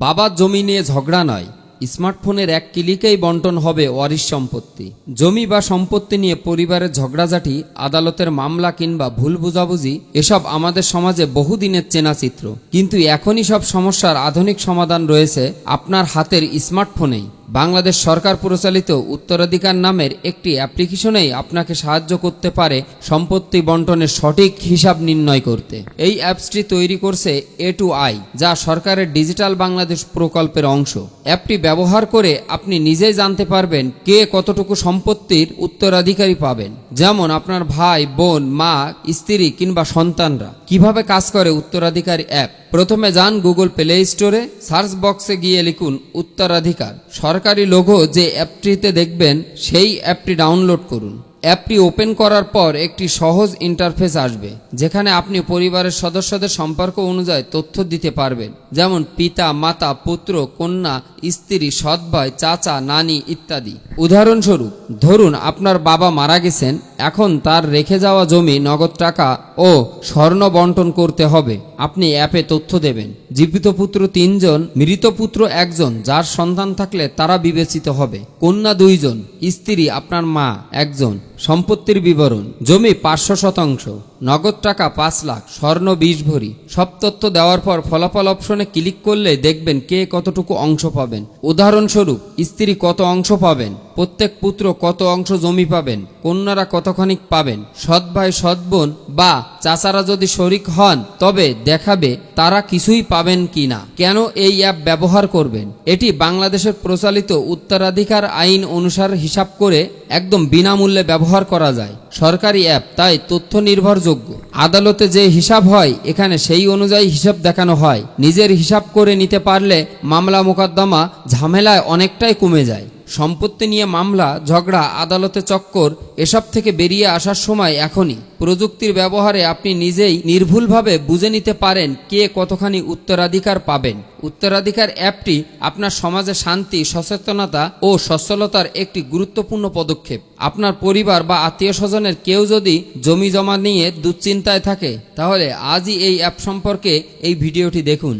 বাবার জমি নিয়ে ঝগড়া নয়। স্মার্টফোনের এক ক্লিকেই বন্টন হবে ওয়ারিশ সম্পত্তি। জমি বা সম্পত্তি নিয়ে পরিবারের ঝগড়াঝাটি, আদালতের মামলা কিংবা ভুল বুঝাবুঝি, এসব আমাদের সমাজে বহুদিনের চেনা চিত্র। কিন্তু এখনই সব সমস্যার আধুনিক সমাধান রয়েছে আপনার হাতের স্মার্টফোনেই। বাংলাদেশ সরকার পরিচালিত উত্তরাধিকার নামের একটি অ্যাপ্লিকেশনেই আপনাকে সাহায্য করতে পারে সম্পত্তি বন্টনের সঠিক হিসাব নির্ণয় করতে। এই অ্যাপসটি তৈরি করছে এ টু আই যা সরকারের ডিজিটাল বাংলাদেশ প্রকল্পের অংশ। অ্যাপটি ব্যবহার করে আপনি নিজেই জানতে পারবেন কে কতটুকু সম্পত্তির উত্তরাধিকারী পাবেন। যেমন আপনার ভাই, বোন, মা, স্ত্রী কিংবা সন্তানরা কীভাবে কাজ করে উত্তরাধিকার অ্যাপ? প্রথমে যান গুগল প্লে স্টোরে, সার্চ বক্সে গিয়ে লিখুন উত্তরাধিকার। সরকারি লোগো যে অ্যাপটিতে দেখবেন, সেই অ্যাপটি ডাউনলোড করুন। অ্যাপটি ওপেন করার পর একটি সহজ ইন্টারফেস আসবে, যেখানে আপনি পরিবারের সদস্যদের সম্পর্ক অনুযায়ী তথ্য দিতে পারবেন, যেমন পিতা, মাতা, পুত্র, কন্যা, স্ত্রী, সৎ ভাই, চাচা, নানি ইত্যাদি। উদাহরণস্বরূপ, ধরুন আপনার বাবা মারা গেছেন, এখন তার রেখে যাওয়া জমি নগদ টাকা ও স্বর্ণ বন্টন করতে হবে। আপনি অ্যাপে তথ্য দেবেন। জীবিত পুত্র তিনজন, মৃত পুত্র একজন, যার সন্তান থাকলে তারা বিবেচিত হবে। কন্যা দুইজন, স্ত্রী আপনার মা একজন। সম্পত্তির বিবরণ জমি পাঁচশো শতাংশ। নগদ টাকা পাঁচ লাখ, স্বর্ণ বিশ ভরি। সব তথ্য দেওয়ার পর ফলাফল অপশনে ক্লিক করলে দেখবেন কে কতটুকু অংশ পাবেন। উদাহরণস্বরূপ, স্ত্রী কত অংশ পাবেন? প্রত্যেক পুত্র কত অংশ জমি পাবেন? কন্যারা কতখানিক পাবেন? সৎ ভাই, সৎ বোন বা চাচারা যদি শরিক হন, তবে দেখাবে তারা কিছুই পাবেন কিনা কেন এই অ্যাপ ব্যবহার করবেন? এটি বাংলাদেশের প্রচলিত উত্তরাধিকার আইন অনুসার হিসাব করে একদম বিনামূল্যে ব্যবহার করা যায়। সরকারি অ্যাপ, তাই তথ্য নির্ভরযোগ্য। আদালতে যে হিসাব হয়, এখানে সেই অনুযায়ী হিসাব দেখানো হয়। নিজের হিসাব করে নিতে পারলে মামলা মোকদ্দমা ঝামেলায় অনেকটাই কমে যায়। সম্পত্তি নিয়ে মামলা, ঝগড়া, আদালতে চক্কর, এসব থেকে বেরিয়ে আসার সময় এখনই। প্রযুক্তির ব্যবহারে আপনি নিজেই নির্ভুলভাবে বুঝে নিতে পারেন কে কতখানি উত্তরাধিকার পাবেন। উত্তরাধিকার অ্যাপটি আপনার সমাজে শান্তি, সচেতনতা ও সচ্ছলতার একটি গুরুত্বপূর্ণ পদক্ষেপ। আপনার পরিবার বা আত্মীয় স্বজনের কেউ যদি জমি জমা নিয়ে দুশ্চিন্তায় থাকে, তাহলে আজই এই অ্যাপ সম্পর্কে এই ভিডিওটি দেখুন।